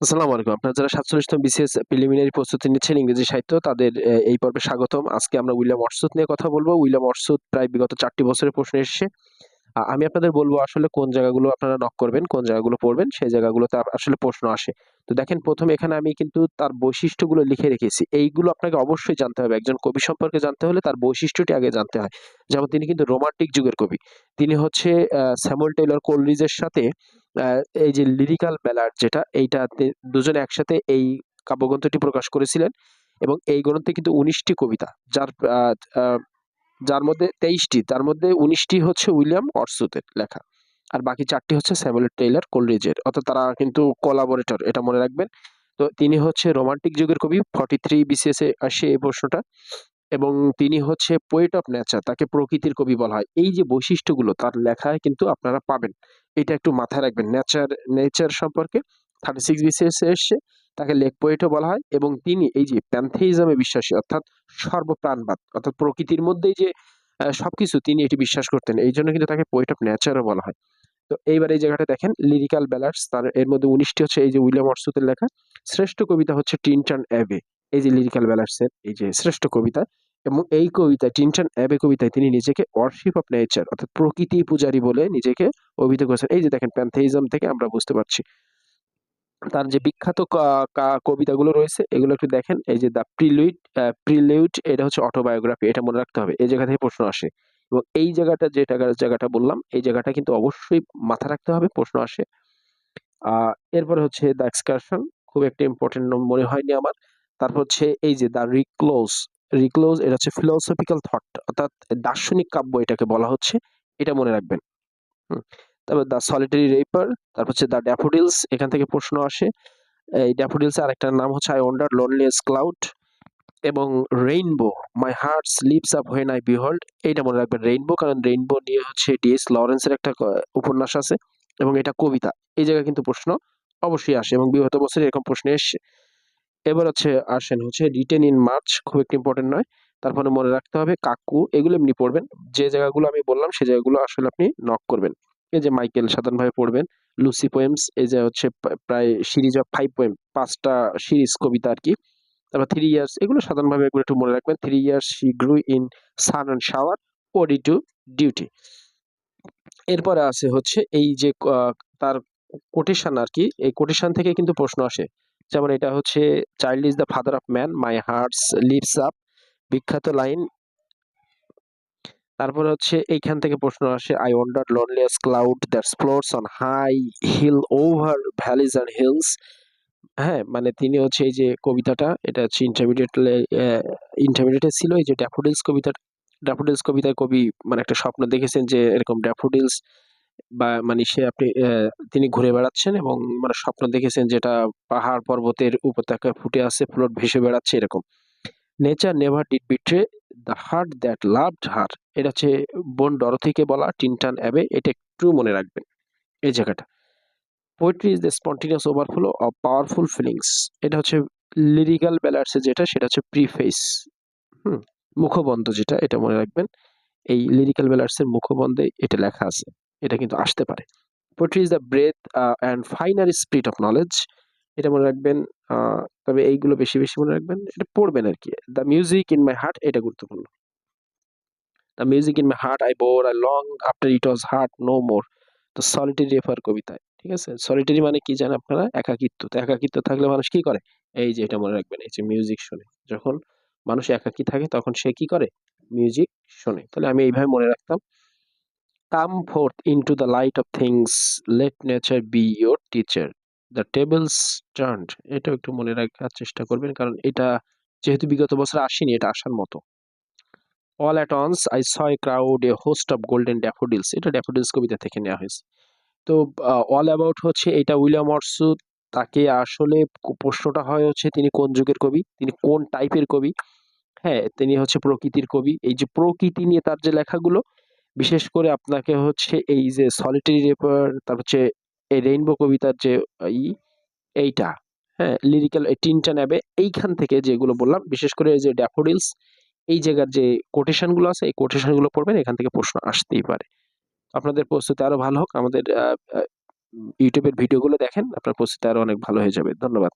আসসালামু আলাইকুম। আপনারা যারা ৪৭তম বিসিএস প্রিলিমিনারি প্রস্তুতি নিচ্ছেন ইংরেজি সাহিত্য তাদের এই পর্বে স্বাগতম। আজকে আমরা উইলিয়াম ওয়াটসুথ নিয়ে কথা বলব। উইলিয়াম ওয়াটসুথ প্রায় বিগত ৪ টি বছরের প্রশ্ন এসেছে। আমি আপনাদের বলব আসলে কোন জায়গাগুলো আপনারা নক করবেন, কোন জায়গাগুলো পড়বেন, সেই জায়গাগুলোতে আসলে প্রশ্ন আসে। তো দেখেন ১ম এখানে আমি কিন্তু তার বৈশিষ্ট্যগুলো লিখে রেখেছি। এইগুলো আপনাকে অবশ্যই জানতে হবে। একজন কবি সম্পর্কে জানতে হলে তার বৈশিষ্ট্যটি আগে জানতে হয়। যেমন তিনি কিন্তু রোমান্টিক যুগের কবি। তিনি হচ্ছে স্যামুয়েল টেইলর কোলরিজের সাথে এই যে লিরিক্যাল ব্যালাড যেটা, এইটাতে দুজনে একসাথে এই কাব্যগ্রন্থটি প্রকাশ করেছিলেন এবং এই গ্রন্থে কিন্তু উনিশটি কবিতা যার যার মধ্যে তেইশটি, তার মধ্যে উনিশটি হচ্ছে উইলিয়াম অর্সুতের লেখা। আর বাকি চারটি হচ্ছে স্যামুয়েল টেইলার কোলরিজের। অর্থাৎ তারা কিন্তু কোলাবোরেটর এটা মনে রাখবেন। তো তিনি হচ্ছে রোমান্টিক যুগের কবি 43 বিসিএস এ আসে এই প্রশ্নটা এবং তিনি হচ্ছে পোয়েট অফ নেচার তাকে প্রকৃতির কবি বলা হয়। এই যে বৈশিষ্ট্যগুলো, তার লেখায় কিন্তু আপনারা পাবেন। এটা একটু মাথায় রাখবেন। নেচার নেচার সম্পর্কে 36 বিসিএস এ এসছে। তাকে লেক পোয়েটও বলা হয় এবং তিনি এই যে প্যান্থেইজমে বিশ্বাসী, অর্থাৎ সর্বপ্রাণবাদ, অর্থাৎ প্রকৃতির মধ্যেই যে সবকিছু, তিনি এটি বিশ্বাস করতেন। এই জন্য কিন্তু তাকে পোয়েট অফ নেচারও বলা হয়। তো এইবার এই জায়গাটা দেখেন লিরিক্যাল ব্যালার্স তার, এর মধ্যে উনিশটি হচ্ছে এই যে উইলিয়াম অর্সুতের লেখা। শ্রেষ্ঠ কবিতা হচ্ছে টিনটন অ্যাবে। এই যে লিরিক্যাল ব্যালার্সের এই যে শ্রেষ্ঠ কবিতা এবং এই কবিতায় টিনটন অ্যাবে কবিতায় তিনি নিজেকে ওয়ার্শিপ অফ নেচার অর্থাৎ প্রকৃতি পূজারী বলে নিজেকে অভিহিত করেছেন। এই যে দেখেন প্যানথেইজম থেকে আমরা বুঝতে পারছি। তার যে বিখ্যাত কবিতাগুলো রয়েছে এগুলো একটু দেখেন। এই যে দ্য প্রিলুইড আ প্রিলিউড এটা হচ্ছে অটোবায়োগ্রাফি এটা মনে রাখতে হবে। এই জায়গা থেকে প্রশ্ন আসে। এবং এই জায়গাটা যে জায়গাটা বললাম এই জায়গাটা কিন্তু অবশ্যই মাথায় রাখতে হবে প্রশ্ন আসে। আ এরপরে হচ্ছে দ্য এক্সকারশন খুব একটা ইম্পর্টেন্ট মনে হয়নি আমার। তারপর হচ্ছে এই যে দ্য রিক্লোজ, রিক্লোজ এটা হচ্ছে ফিলোসফিক্যাল থট অর্থাৎ দার্শনিক কাব্য এটাকে বলা হচ্ছে। এটা মনে রাখবেন। তারপর দ্য সলিটারি রেপার, তারপর হচ্ছে দ্য ড্যাফোডিলস এখান থেকে প্রশ্ন আসে। এই ড্যাফোডিলস আরেকটার নাম হচ্ছে আই ওয়ান্ডার লোনলিয়েস্ট ক্লাউড এবং rainbow my heart leaps up when I behold এইটা মনে রাখবেন রেইনবো কারণ রেইনবো নিয়ে হচ্ছে ডিএস লরেন্সের একটা উপন্যাস আছে এবং এটা কবিতা। এই জায়গায় কিন্তু প্রশ্ন অবশ্যই আসে এবং বিগত বছরে এরকম প্রশ্ন এসছে। এবার হচ্ছে আসেন হচ্ছে রিটেন ইন মার্চ খুব একটা ইম্পোর্টেন্ট নয়। তারপরে মনে রাখতে হবে কাকু এগুলো এমনি পড়বেন। যে জায়গাগুলো আমি বললাম সেই জায়গাগুলো আসলে আপনি নক করবেন। এই যে মাইকেল সাধারণভাবে পড়বেন। লুসি পোয়েমস এই যে হচ্ছে প্রা প্রায় সিরিজ অফ ফাইভ পোয়েম পাঁচটা সিরিজ কবিতা আর কি তারপর থ্রি ইয়ার্স এগুলো সাধারণভাবে এগুলো একটু মনে রাখবেন। Three years she grew in sun and shower, ode to duty. এরপরে আছে হচ্ছে এই যে ক তার কোটেশন আরকি। এই কোটেশন থেকে কিন্তু প্রশ্ন আসে। যেমন এটা হচ্ছে child is the father of man, my heart's leaps up বিখ্যাত লাইন। তারপরে হচ্ছে এইখান থেকে প্রশ্ন আসে I wonder loneliest cloud that floats on high hill over valleys and hills. হ্যাঁ, মানে তিনি হচ্ছে এই যে কবিতাটা এটা হচ্ছে ইন্টারমিডিয়েট ইন্টারমিডিয়েট ছিল এই যে ড্যাফোডিলস কবিতা ড্যাফোডিলস কবিতায় কবি মানে একটা স্বপ্ন দেখেছেন যে এরকম ড্যাফোডিলস বা মানে সে আপনি তিনি ঘুরে বেড়াচ্ছেন এবং মানে স্বপ্ন দেখেছেন যেটা পাহাড় পর্বতের উপত্যকায় ফুটে আছে, ফ্লোট ভেসে বেড়াচ্ছে এরকম। Nature never did betray the heart that loved her এটা হচ্ছে বোন ডরথিকে বলা টিনটান অ্যাবে এটা একটু মনে রাখবেন। এই জায়গাটা। Poetry is the spontaneous overflow of powerful feelings এটা হচ্ছে লিরিক্যাল ব্যালাডস এ যেটা সেটা হচ্ছে প্রিফেস। হুম? মুখবন্ধ যেটা এটা মনে রাখবেন। এই লিরিক্যাল ব্যালাডস এর মুখবন্ধে এটা লেখা আছে। এটা কিন্তু আসতে পারে। Poetry is the breath and finery spirit of knowledge এটা মনে রাখবেন। আ তবে এইগুলো বেশি, বেশি মনে রাখবেন। এটা পড়বেন আরকি। The music in my heart এটা গুরুত্বপূর্ণ। The music in my heart I bore I long after it was heart no more. তো সলিটারি রেফার কবিতায়। ঠিক আছে? সলিটারি মানে কি জানেন আপনারা? একাকিত্ব। তো একাকিত্ব থাকলে মানুষ কি করে? এই যে এটা মনে রাখবেন এই যে মিউজিক শোনে। যখন মানুষ একাকী থাকে তখন সে কি করে? মিউজিক শোনে। তাহলে আমি এইভাবে মনে রাখতাম। Come forth into the light of things let nature be your teacher. The tables turned এটাও একটু মনে রাখার চেষ্টা করবেন। কারণ এটা যেহেতু বিগত বছরে আসেনি এটা আসার মতো। All at once I saw a crowd a host of golden daffodils এটা ড্যাফোডিলস কবিতা থেকে নেওয়া হয়েছে। তো অল অ্যাবাউট হচ্ছে এটা উইলিয়াম ওয়াটসুথ তাকে আসলে প্রশ্নটা হয় হচ্ছে তিনি কোন যুগের কবি? তিনি কোন টাইপের কবি? হ্যাঁ, তিনি হচ্ছে প্রকৃতির কবি। এই যে প্রকৃতি নিয়ে তার যে লেখাগুলো বিশেষ করে আপনাকে হচ্ছে এই যে সলিটারি রেপার তার হচ্ছে এই রেইনবো কবিতার যে ই এইটা, হ্যাঁ? লিরিক্যাল এই টিনটান নেবে এইখান থেকে যেগুলো বললাম বিশেষ করে এই যে ড্যাফোডিলস এই জায়গার যে কোটেশনগুলো আছে এই কোটেশনগুলো পড়বেন এখান থেকে প্রশ্ন আসতেই পারে। আপনাদের প্রস্তুতি আরও ভালো হোক। আমাদের ইউটিউবের ভিডিওগুলো দেখেন আপনার প্রস্তুতি আরও অনেক ভালো হয়ে যাবে ধন্যবাদ